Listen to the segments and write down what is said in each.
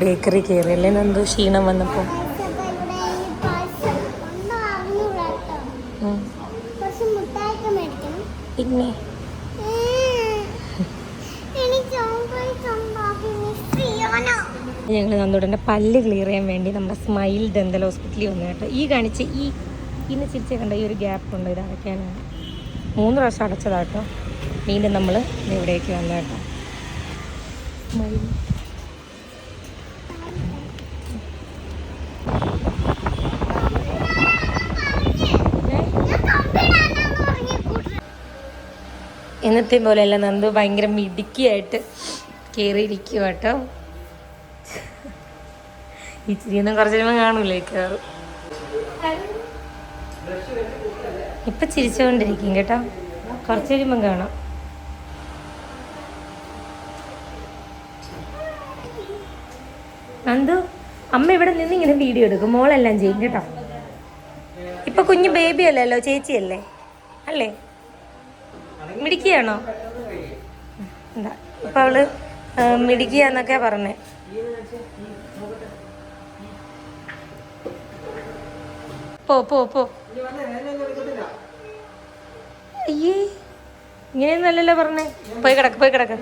Bakery കയറി അല്ലേ? എന്തോ ക്ഷീണം വന്നപ്പോൾ പിന്നെ? ഞങ്ങൾ നന്ദുടന്റെ പല്ല് ക്ലിയർ ചെയ്യാൻ വേണ്ടി നമ്മുടെ സ്മൈൽ ഡെന്തൽ ഹോസ്പിറ്റലിൽ വന്നു കേട്ടോ. ഈ കാണിച്ച് ഈ ഇന്ന് ചിരിച്ച കണ്ട ഈ ഒരു ഗ്യാപ്പ് ഉണ്ട്. ഇത് അടയ്ക്കാനാണ് മൂന്ന് പ്രാവശ്യം അടച്ചതാട്ടോ വീണ്ടും നമ്മൾ ഇവിടേക്ക് വന്നു കേട്ടോ. സ്മൈൽ എന്നത്തെ പോലെയല്ല. നന്ദു ഭയങ്കര മിടുക്കിയായിട്ട് കയറിയിരിക്കുക കേട്ടോ ഇച്ചിരിയൊന്നും കുറച്ച് കഴിയുമ്പോൾ കാണൂലേ കയറു ഇപ്പൊ ചിരിച്ചുകൊണ്ടിരിക്കും കേട്ടോ. കുറച്ച് കഴിയുമ്പോൾ കാണാം. നന്ദു അമ്മ ഇവിടെ നിന്ന് ഇങ്ങനെ വീഡിയോ എടുക്കും. മോളെല്ലാം ചെയ്യും കേട്ടോ. ഇപ്പൊ കുഞ്ഞു ബേബി അല്ലല്ലോ ചേച്ചിയല്ലേ? അല്ലേ? മിടിക്കുകയാണോ ഇപ്പൊ അവൾ മിടിക്കുക എന്നൊക്കെ പറഞ്ഞേ. പോ പോ പോ. അയ്യേ ഇങ്ങനെയൊന്നല്ലല്ലോ പറഞ്ഞേ. പോയി കിടക്ക് പോയി കിടക്ക്.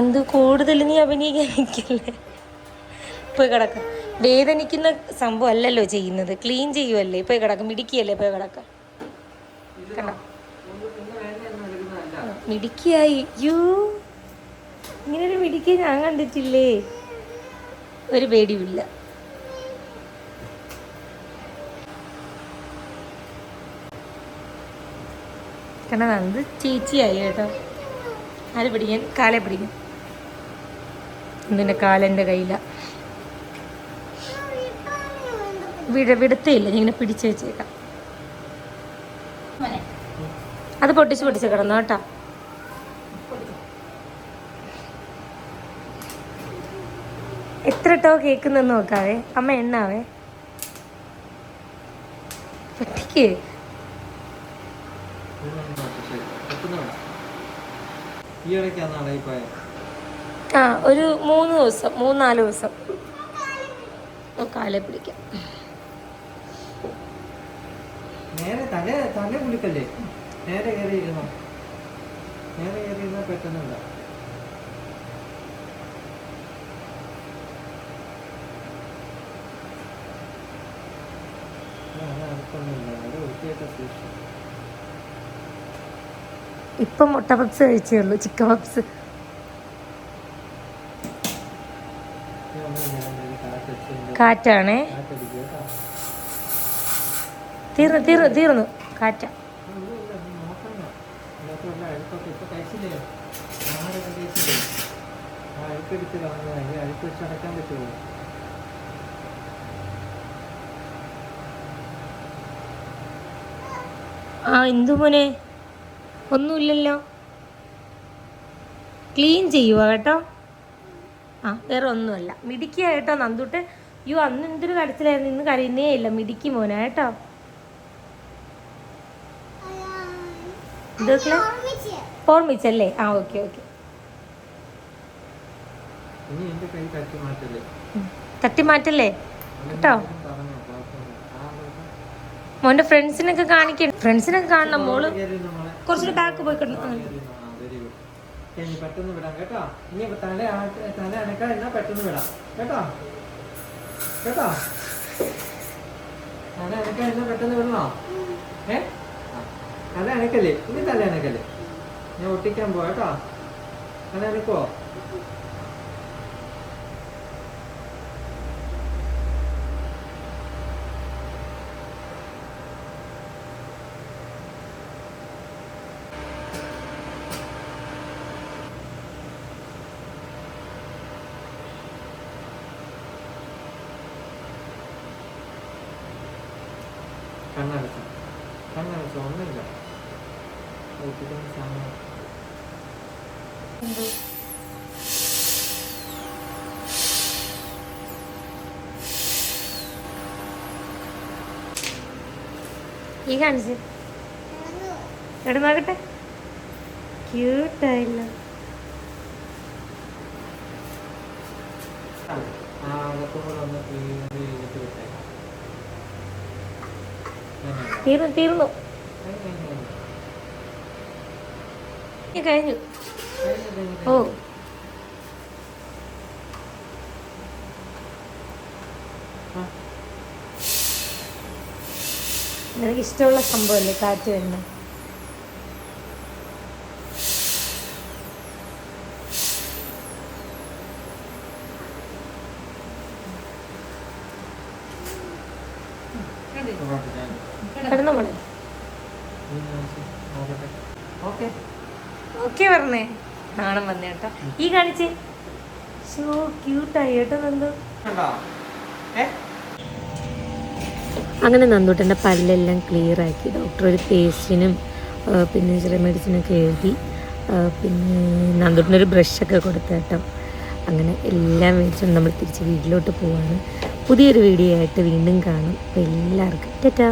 എന്ത് കൂടുതൽ നീ അഭിനയിക്കാൻ നിൽക്കല്ലേ പോയി കിടക്ക. വേദനിക്കുന്ന സംഭവം അല്ലല്ലോ ചെയ്യുന്നത്. ക്ലീൻ ചെയ്യുമല്ലേ പോയി കിടക്ക. മിടിക്കുകയല്ലേ പോയി കിടക്ക. കണ്ടോ? യൂ യൂ ഇങ്ങനൊരു മിടുക്കി ഞാൻ കണ്ടിട്ടില്ലേ? ഒരു പേടിയുമില്ല. കാരണം അത് ചേച്ചിയായി കേട്ടോ. ആരെ പിടിക്കാൻ? കാലെ പിടിക്കാൻ. എന്തിന്റെ കാലെന്റെ കയ്യില. വിട വിടത്തേയില്ല ഞാൻ ഇങ്ങനെ പിടിച്ചു വെച്ചേക്കാം. അത് പൊട്ടിച്ച് പൊട്ടിച്ച് കിടന്നു കേട്ടോ. എത്ര ടോ കേൾക്കുന്നെന്ന് നോക്കാവേ. അമ്മ എണ്ണാവേ. പൊട്ടിക്ക്. ആ ഒരു മൂന്ന് ദിവസം മൂന്നാൽ ദിവസം. കാലെ പിടിക്കാം. നേരെ തല തല കുളിക്കല്ലേ നേരെ കയറിയിരുന്നു നേരെ കയറിയിരുന്നാൽ പെട്ടെന്നുണ്ട്. ഇപ്പം മുട്ട പപ്സ് കഴിച്ചേ ഉള്ളൂ ചിക്കൻ പപ്സ്. കാറ്റാണേ. തീർന്നു തീർന്നു തീർന്നു. കാറ്റ ഒന്നുമില്ല, നീ നോക്കണ്ട. ഇതിനകത്ത് വല്ല അഴുക്കൊക്കെ ഇപ്പൊ കഴിച്ചില്ലേ? ആഹാരമൊക്കെ കഴിച്ചില്ലേ? ആ അഴുക്കെടുത്ത് കളഞ്ഞതാ. ഈ അഴുക്ക് വെച്ച് അടയ്ക്കാൻ പറ്റുമോ? ആ എന്തു മോനെ ഒന്നുമില്ലല്ലോ ക്ലീൻ ചെയ്യുക കേട്ടോ ആ വേറെ ഒന്നുമല്ല മിടിക്കുക കേട്ടോ നന്ദുട്ട് യു അന്ന് എന്തൊരു കരച്ചിലായിരുന്നു ഇന്ന് കരയുന്നേ ഇല്ല മിടിക്ക് മോനെ കേട്ടോ ഇതൊക്കെ ഓർമ്മിച്ചല്ലേ ആ ഓക്കെ ഓക്കെ തട്ടി മാറ്റല്ലേ? കേട്ടോ. മോന്റെ ഫ്രണ്ട്സിനൊക്കെ കാണിക്കണം ഫ്രണ്ട്സിനൊക്കെ കാണണം മോൾ. കുറച്ചു കുറച്ചുകൂടി ബാക്ക് പോയി കിടന്നു പെട്ടെന്ന് വിടാം കേട്ടോ? ഇനി തല തല അനക്കാൻ എന്നാ പെട്ടെന്ന് വിടാം കേട്ടോ? കേട്ടോ? തല അനക്കാൻ എന്നാ പെട്ടെന്ന് വിടണോ? ഏ. തല അനക്കല്ലേ? ഇനി തല അനക്കല്ലേ? ഞാൻ ഒട്ടിക്കാൻ പോവാട്ടോ തല അനക്കോ കണ്ണടച്ച. കണ്ണടച്ച ഒന്നുമില്ല. ഒട്ടിക്കുന്ന സാധനം. ഈ കാണിച്ച്. എവിടെ നോക്കട്ടെ? ക്യൂട്ടായില്ല തീർന്നു തീർന്നു. കഴിഞ്ഞ്, ഓ. നിനക്ക് ഇഷ്ടമുള്ള സംഭവമല്ലേ കാറ്റ് വരുന്നത്? കിടന്നു മോളെ? ഓക്കെ പറഞ്ഞേ. നാണം വന്നേ കേട്ടോ. ഈ കാണിച്ചേ. ഷോ ക്യൂട്ടായി കേട്ടോ നന്ദു. കണ്ടോ? അങ്ങനെ നന്ദൂട്ടന്റെ പല്ലെല്ലാം ക്ലിയർ ആക്കി ഡോക്ടർ ഒരു പേസ്റ്റിനും പിന്നെ ചെറിയ മെഡിസിനൊക്കെ എഴുതി. പിന്നെ നന്ദൂട്ടിനൊരു ബ്രഷൊക്കെ കൊടുത്തു കേട്ടോ. അങ്ങനെ എല്ലാം മേടിച്ചുകൊണ്ട് നമ്മൾ തിരിച്ച് വീട്ടിലോട്ട് പോവാണ്. പുതിയൊരു വീഡിയോ ആയിട്ട് വീണ്ടും കാണും. അപ്പോൾ എല്ലാവർക്കും ടാറ്റാ.